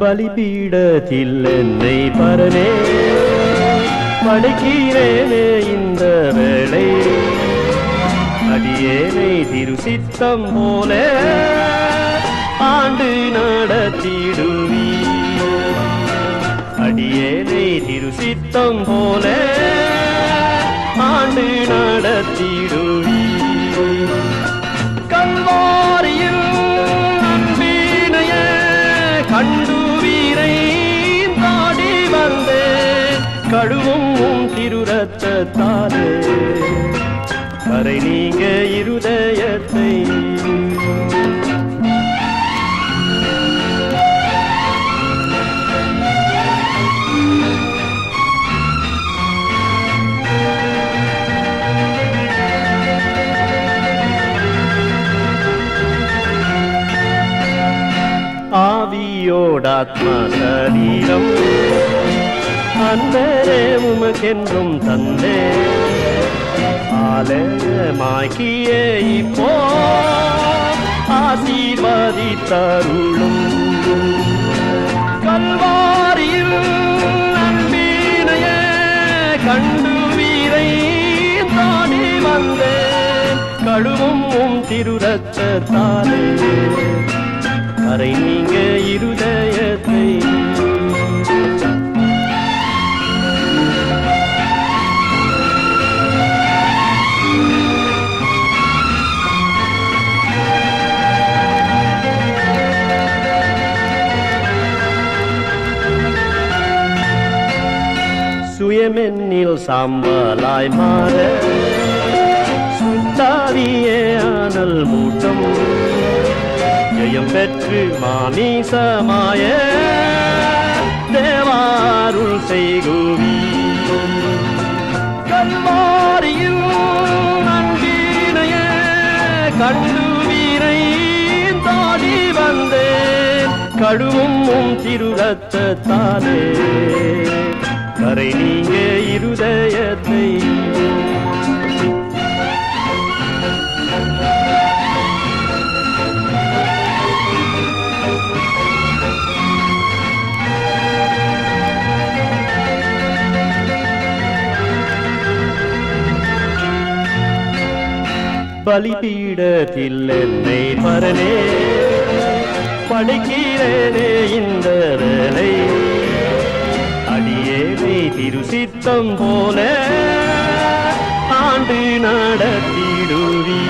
பலிபீடத்தில் என்னை பரனே. படைக்கிறேனே இந்த வேளை. அடியேனை திருசித்தம் போல ஆண்டு நடத்திடுவி அடியேனை திருசித்தம் போல ஆண்டு நடத்திடுவி கழுவும் உம் திருரத்தாலே கரை நீங்க இருதயத்தை. ஆவியோடாத்மா சரீரம். அன்பரே உமக்கென்றும் தந்தே. ஆலயமாக்கியே இப்போ ஆசீர்வதித்தருளும். கல்வாரியில் அன்பீனையே கண்டு வீரை தாடி வந்தேன். கழுவும் உம் திருரத்தாலே கரை நீங்க இருதயத்தை மென்னில் சாம்பலாய் மாற சுத்தாவியே ஆனல் மூட்டம். ஜெயம் பெற்று மாமிசமாய தேவாருள் செய்குவி. கல்வாரியில் நன்கினைய கண்டு வீரை தாடி வந்தேன். கழுவும் உம் கரை நீங்க இருதயத்தை. பலிபீடத்தில் என்னை மரணே படிக்கிறேனே இந்த திரு சித்தம் போல ஆண்டு நடத்திடுவீ.